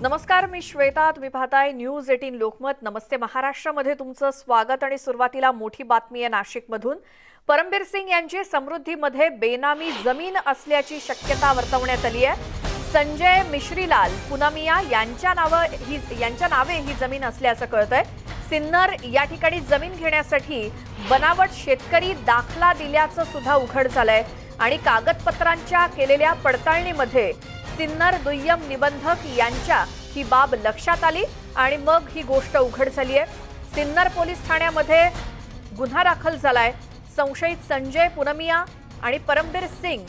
नमस्कार मी श्वेता. तुम्ही पाहताय न्यूज एटीन लोकमत. नमस्ते. महाराष्ट्रामध्ये तुमचं स्वागत आणि सुरुवातीला मोठी बातमी आहे नाशिकमधून. परमबीर सिंग यांची समृद्धीमध्ये बेनामी जमीन असल्याची शक्यता वर्तवण्यात आली आहे. संजय मिश्रीलाल पुनमिया यांच्या नावं ही यांच्या नावे ही जमीन असल्याचं कळतंय. सिन्नर या ठिकाणी जमीन घेण्यासाठी बनावट शेतकरी दाखला दिल्याचं सुद्धा उघड झालंय. आणि कागदपत्रांच्या केलेल्या पडताळणीमध्ये सिन्नर दुय्यम निबंधक यांच्या ही बाब लक्षात आली आणि मग ही गोष्ट उघड झाली आहे. सिन्नर पोलीस ठाण्यामध्ये गुन्हा दाखल झालाय. संशयित संजय पुनमिया आणि परमबीर सिंग.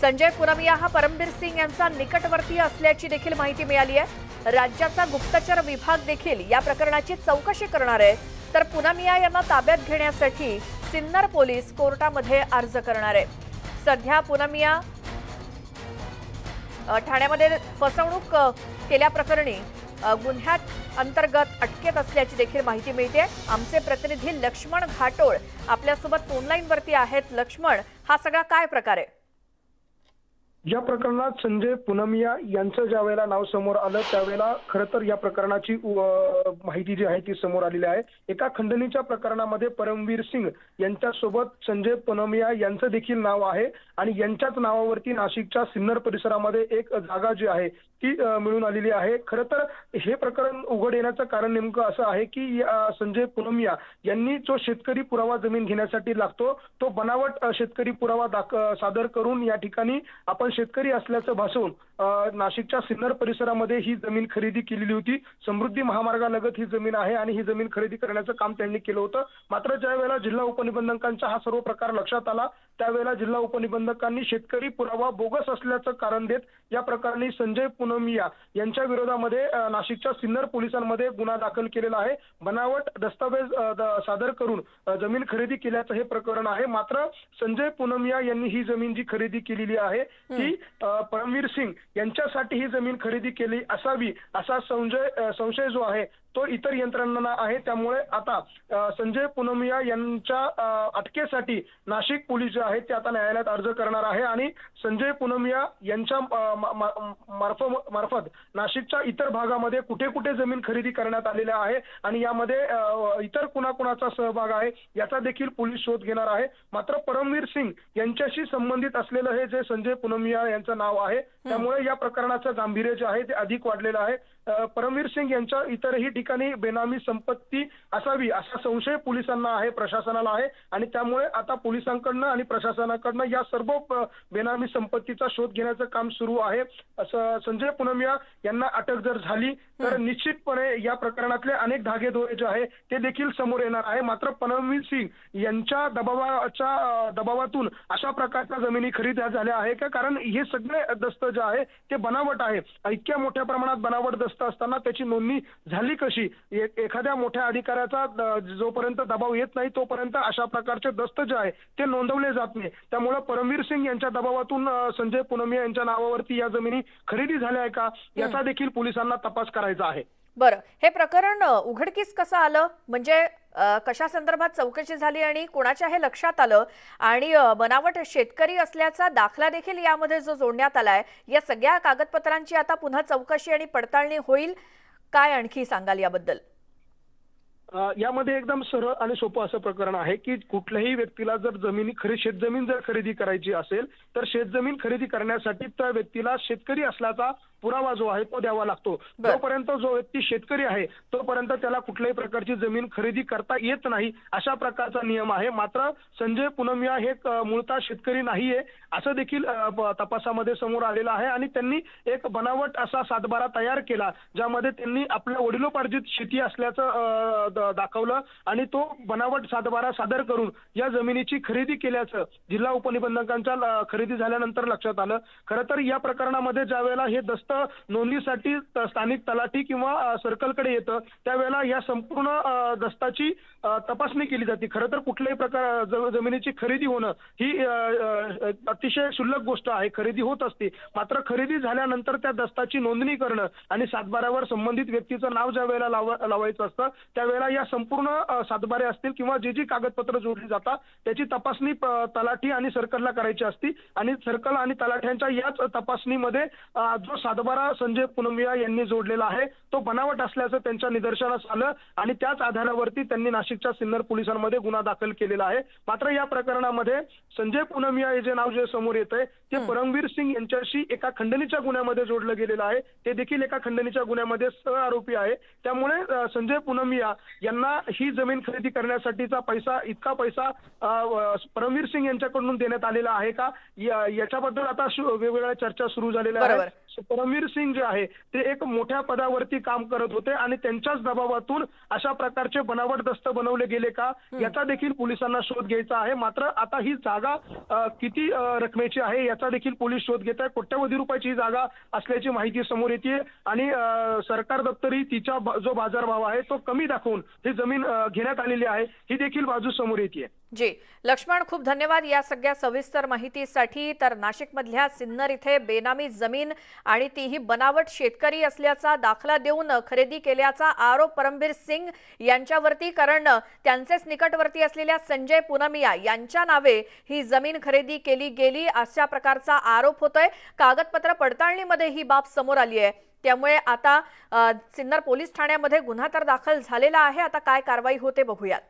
संजय पुनमिया हा परमबीर सिंग यांचा निकटवर्तीय असल्याची देखील माहिती मिळाली आहे. राज्याचा गुप्तचर विभाग देखील या प्रकरणाची चौकशी करणार आहे. तर पुनामिया यांना ताब्यात घेण्यासाठी सिन्नर पोलीस कोर्टामध्ये अर्ज करणार आहे. सध्या पुनामिया ठाण्यामध्ये फसवणूक केल्याप्रकरणी गुन्ह्यात अंतर्गत अटकेत असल्याची देखील माहिती मिळते. आमचे प्रतिनिधी लक्ष्मण घाटोळ आपल्यासोबत फोनलाईन वरती आहेत. लक्ष्मण हा सगळा काय प्रकार आहे? या प्रकरणात संजय पुनमिया यांचं ज्या वेळेला नाव समोर आलं त्यावेळेला खरं तर या प्रकरणाची माहिती जी आहे ती समोर आलेली आहे. एका खंडणीच्या प्रकरणामध्ये परमवीर सिंग यांच्यासोबत संजय पुनमिया यांचं देखील नाव आहे आणि यांच्याच नावावरती नाशिकच्या सिन्नर परिसरामध्ये एक जागा जी आहे ती मिळून आलेली आहे. खरं तर हे प्रकरण उघड येण्याचं कारण नेमकं असं आहे की संजय पुनमिया यांनी जो शेतकरी पुरावा जमीन घेण्यासाठी लागतो तो बनावट शेतकरी पुरावा दाख सादर करून या ठिकाणी आपण शेतकरी असल्याचं भासवून नाशिकच्या सिन्नर परिसरामध्ये ही जमीन खरेदी केलेली होती. समृद्धी महामार्गालगत ही जमीन आहे आणि ही जमीन खरेदी करण्याचं काम त्यांनी केलं होतं. मात्र ज्यावेळेला जिल्हा उपनिबंधकांचा हा सर्व प्रकार लक्षात आला त्यावेळेला जिल्हा उपनिबंधकांनी शेतकरी पुरावा बोगस असल्याचं कारण देत या प्रकरणी संजय पुनमिया यांच्या विरोधामध्ये नाशिकच्या सिन्नर पोलिसांमध्ये गुन्हा दाखल केलेला आहे. बनावट दस्तावेज सादर करून जमीन खरेदी केल्याचं हे प्रकरण आहे. मात्र संजय पुनमिया यांनी ही जमीन जी खरेदी केलेली आहे ती परमवीर सिंग यांच्यासाठी ही जमीन खरेदी केली असावी असा संजय संशय जो आहे तो इतर यंत्रणांना आहे. त्यामुळे आता संजय पुनमिया यांच्या अटकेसाठी नाशिक पोलीस जे आहेत ते आता न्यायालयात अर्ज करणार आहे आणि संजय पुनमिया यांच्या मार्फ- मार्फत नाशिकच्या इतर भागामध्ये कुठे कुठे जमीन खरेदी करण्यात आलेल्या आहे आणि यामध्ये इतर कुणाकुणाचा सहभाग आहे याचा देखील पोलीस शोध घेणार आहे. मात्र परमवीर सिंग यांच्याशी संबंधित असलेलं हे जे संजय पुनमिया यांचं नाव आहे. त्यामुळे या प्रकरणाचं गांभीर्य जे आहे ते अधिक वाढलेलं आहे. परमवीर सिंग यांच्या इतरही ठिकाणी बेनामी संपत्ती असावी असा संशय पोलिसांना आहे प्रशासनाला आहे. आणि त्यामुळे आता पोलिसांकडनं आणि प्रशासनाकडनं या सर्व बेनामी संपत्तीचा शोध घेण्याचं काम सुरू आहे. असं संजय पुनमिया यांना अटक जर झाली तर निश्चितपणे या प्रकरणातले अनेक धागेदोरे जे आहे ते देखील समोर येणार आहे. मात्र परमवीर सिंग यांच्या दबावाच्या दबावातून अशा प्रकारच्या जमिनी खरेदी झाल्या आहे का? कारण हे सगळे दस्त जे आहे ते बनावट आहे. इतक्या मोठ्या प्रमाणात बनावट दस्त असताना त्याची नोंदणी झाली कशी? एखाद्या मोठ्या अधिकाऱ्याचा जोपर्यंत दबाव येत नाही तोपर्यंत अशा प्रकारचे दस्त जे आहे ते नोंदवले जात नाही. त्यामुळे परमवीर सिंग यांच्या दबावातून संजय पुनमिया यांच्या नावावरती या जमिनी खरेदी झाल्या आहे का? याचा देखील पोलिसांना तपास करायचा आहे. बरं हे प्रकरण उघडकीस कसं आलं? म्हणजे कशा संदर्भात चौकशी झाली आणि कोणाच्या हे लक्षात आलं? आणि बनावट शेतकरी असल्याचा दाखला देखील यामध्ये जो जोडण्यात आलाय या सगळ्या कागदपत्रांची आता पुन्हा चौकशी आणि पडताळणी होईल? काय आणखी सांगाल याबद्दल? यामध्ये एकदम सरळ आणि सोपं असं प्रकरण आहे की कुठल्याही व्यक्तीला जर जमिनी खरी शेतजमीन जर खरेदी करायची असेल तर शेतजमीन खरेदी करण्यासाठी त्या व्यक्तीला शेतकरी असल्याचा पुरावा जो आहे तो द्यावा लागतो. जोपर्यंत जो व्यक्ती शेतकरी आहे तोपर्यंत त्याला कुठल्याही प्रकारची जमीन खरेदी करता येत नाही अशा प्रकारचा नियम आहे मात्र संजय पुनमिया हे मूळतः शेतकरी नाहीये असं देखील तपासामध्ये समोर आलेलं आहे आणि त्यांनी एक बनावट असा सातबारा तयार केला ज्यामध्ये त्यांनी आपल्या वडिलोपार्जित शेती असल्याचं दाखवलं आणि तो बनावट सातबारा सादर करून या जमिनीची खरेदी केल्याचं जिल्हा उपनिबंधकांच्या खरेदी झाल्यानंतर लक्षात आलं. खरं तर या प्रकरणामध्ये ज्या वेळेला हे दस्त नोंदणीसाठी स्थानिक तलाठी किंवा सर्कलकडे येतं त्यावेळेला या संपूर्ण दस्ताची तपासणी केली जाते. खरं तर कुठल्याही प्रकार जमिनीची खरेदी होणं ही अतिशय क्षुल्लक गोष्ट आहे. खरेदी होत असते. मात्र खरेदी झाल्यानंतर त्या दस्ताची नोंदणी करणं आणि सातबारावर संबंधित व्यक्तीचं नाव ज्या वेळेला लावायचं असतं त्यावेळेला या संपूर्ण सातबारे असतील किंवा जी जी कागदपत्र जोडली जातात त्याची तपासणी तलाठी आणि सर्कलला करायची असती. आणि सर्कल आणि तलाठ्यांच्या याच तपासणीमध्ये जो सातबारा संजय पुनमिया यांनी जोडलेला आहे तो बनावट असल्याचं त्यांच्या निदर्शनास आलं आणि त्याच आधारावरती त्यांनी नाशिकच्या सिन्नर पोलिसांमध्ये गुन्हा दाखल केलेला आहे. मात्र या प्रकरणामध्ये संजय पुनमिया हे जे नाव जे समोर येत आहे ते परमवीर सिंग यांच्याशी एका खंडणीच्या गुन्ह्यामध्ये जोडलं गेलेलं आहे. ते देखील एका खंडणीच्या गुन्ह्यामध्ये सह आरोपी आहे. त्यामुळे संजय पुनमिया यांना ही जमीन खरेदी करण्यासाठीचा पैसा इतका पैसा परमवीर सिंग यांच्याकडून देण्यात आलेला आहे का? या- याच्याबद्दल आता वेगवेगळ्या चर्चा सुरू झालेल्या. आहेत. परमवीर सिंग जे आहे ते एक मोठ्या पदावरती काम करत होते आणि त्यांच्याच दबावातून अशा प्रकारचे बनावट दस्त बनवले गेले का? याचा देखील पोलिसांना शोध घ्यायचा आहे. मात्र आता ही जागा किती रकमेची आहे याचा देखील पोलीस शोध घेत आहे. कोट्यवधी रुपयाची ही जागा असल्याची माहिती समोर येते आणि सरकार दप्तरी तिचा जो बाजारभाव आहे तो कमी दाखवून ही जमीन घेण्यात आलेली आहे. ही देखील बाजू समोर येते जी. लक्ष्मण खूप धन्यवाद या सगळ्या सविस्तर माहितीसाठी. तर नाशिकमधल्या सिन्नर इथे बेनामी जमीन आणि तीही बनावट शेतकरी असल्याचा दाखला देऊन खरेदी केल्याचा आरोप परमबीर सिंग यांच्यावरती कारण त्यांचेच निकटवर्ती असलेल्या संजय पुनमिया यांच्या नावे ही जमीन खरेदी केली गेली अशा प्रकारचा आरोप होतोय. कागदपत्र पडताळणीमध्ये ही बाब समोर आली आहे. त्यामुळे आता सिन्नर पोलीस ठाण्यामध्ये गुन्हा तर दाखल झालेला आहे. आता काय कारवाई होते बघूयात.